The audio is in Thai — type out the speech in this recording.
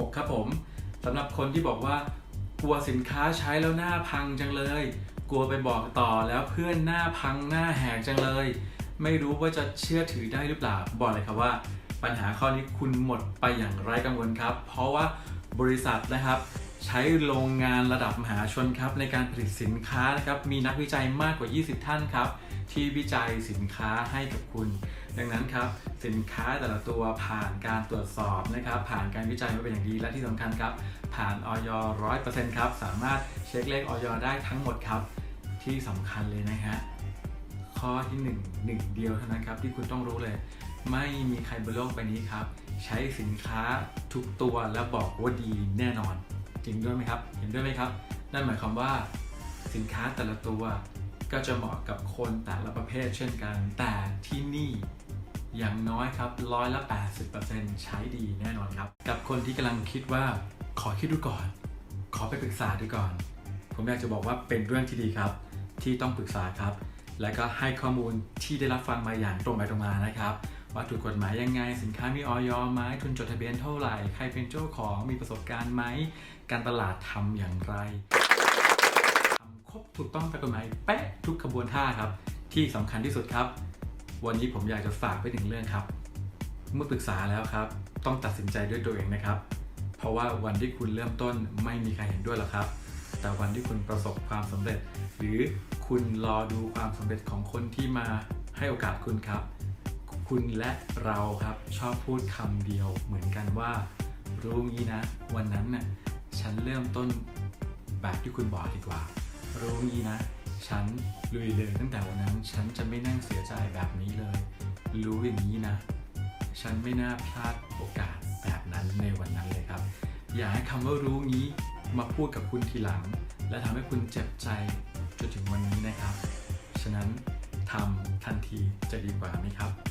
6 ครับผมสำหรับคนที่บอกว่ากลัวสินค้าใช้แล้วหน้าพังจังเลย กลัวไปบอกต่อแล้วเพื่อนหน้าพังหน้าแหกจังเลย ไม่รู้ว่าจะเชื่อถือได้หรือเปล่าบอกเลยครับว่า ปัญหาข้อนี้คุณหมดไปอย่างไร้กังวลครับ เพราะว่าบริษัทนะครับ ใช้โรงงานระดับมหาชนครับในการผลิตสินค้านะครับมีนักวิจัยมากกว่า 20 ท่านครับ ที่วิจัยสินค้าให้กับคุณ ดังนั้นครับสินค้าแต่ละตัวผ่านการตรวจสอบนะครับ ผ่านการวิจัยมาเป็นอย่างดีและที่สำคัญครับ ผ่านออยร้อยเปอร์เซ็นต์ครับ สามารถเช็คเลขออยได้ทั้งหมดครับ ที่สำคัญเลยนะฮะข้อที่1 1เดียวเท่านั้นครับที่คุณต้องรู้เลย ไม่มีใครบนโลกใบนี้ครับ ใช้สินค้าทุกตัวแล้วบอกว่าดีแน่นอน จริงด้วยไหมครับ เห็นด้วยไหมครับ นั่นหมายความว่าสินค้าแต่ละตัวก็จะเหมาะกับคนแต่ละประเภทเช่นกัน แต่ที่นี่อย่างน้อยครับร้อยละ 80%ใช้ดีแน่นอนครับ กับคนที่กำลังคิดว่าขอคิดดูก่อน ขอไปปรึกษาดูก่อน ผมอยากจะบอกว่าเป็นเรื่องที่ดีครับ ที่ต้องปรึกษาครับ และก็ให้ข้อมูลที่ได้รับฟังมาอย่างตรงไปตรงมานะครับ ว่าถูกกฎหมายยังไง สินค้ามีออยอไหมทุนจดทะเบียนเท่าไหร่ ใครเป็นเจ้าของมีประสบการณ์ไหม การตลาดทำอย่างไรทำครบถูกต้องตามกฎหมายเป๊ะทุกขบวนท่าครับ ที่สำคัญที่สุดครับ วันนี้ผมอยากจะฝากไปถึงเรื่องครับ เมื่อปรึกษาแล้วครับ ต้องตัดสินใจด้วยตัวเองนะครับ เพราะว่าวันที่คุณเริ่มต้นไม่มีใครเห็นด้วยหรอกครับ แต่วันที่คุณประสบความสำเร็จ หรือคุณรอดูความสำเร็จของคนที่มาให้โอกาสคุณครับ คุณและเราครับชอบพูดคำเดียวเหมือนกันว่า รู้งี้นะ วันนั้นน่ะฉันเริ่มต้นแบบที่คุณบอกดีกว่า รู้งี้นะ ฉันลุยเลยตั้งแต่วันนั้น ฉันจะไม่นั่งเสียใจแบบนี้เลย รู้อย่างนี้นะ ฉันไม่น่าพลาดโอกาสแบบนั้นในวันนั้นเลยครับ อย่าให้คำว่ารู้งี้มาพูดกับคุณทีหลัง และทำให้คุณเจ็บใจจนถึงวันนี้นะครับ ฉะนั้นทำทันทีจะดีกว่าไหมครับ